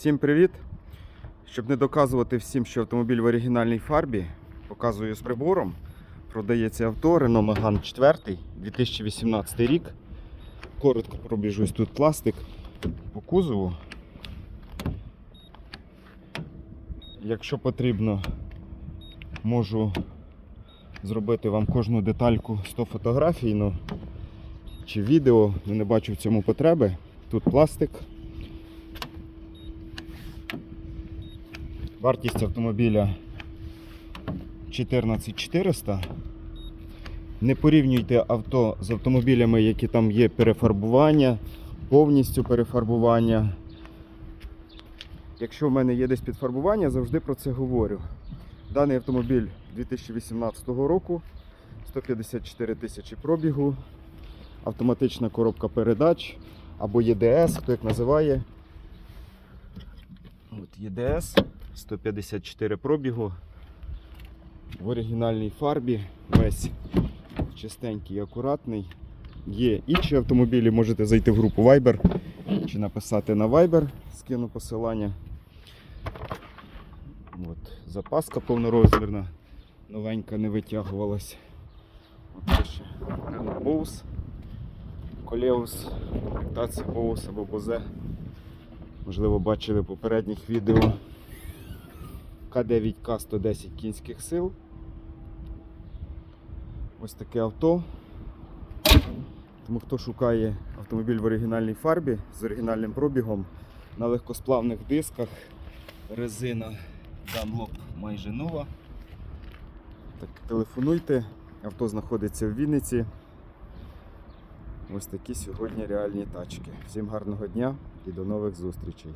Всім привіт! Щоб не доказувати всім, що автомобіль в оригінальній фарбі, показую з прибором. Продається авто Renault Megane 4, 2018 рік. Коротко пробіжусь тут пластик по кузову. Якщо потрібно, можу зробити вам кожну детальку 100 фотографій ну, чи відео, не бачу в цьому потреби. Тут пластик. Вартість автомобіля 14400. Не порівнюйте авто з автомобілями, які там є перефарбування, повністю перефарбування. Якщо в мене є десь підфарбування, завжди про це говорю. Даний автомобіль 2018 року, 154 тисячі пробігу, автоматична коробка передач або ЄДС, хто як називає. От ЄДС 154 пробігу в оригінальній фарбі, весь чистенький і акуратний. Є інші автомобілі, можете зайти в групу Viber чи написати на Viber, скину посилання. От, запаска повнорозмірна, новенька не витягувалась. От Renault Bose, Колеус, комплектація Bose або Bose. Можливо, бачили в попередніх відео. К9К 110 кінських сил. Ось таке авто. Тому хто шукає автомобіль в оригінальній фарбі з оригінальним пробігом на легкосплавних дисках, резина Dunlop майже нова. Так, телефонуйте, авто знаходиться в Вінниці. Ось такі сьогодні реальні тачки. Всім гарного дня і до нових зустрічей.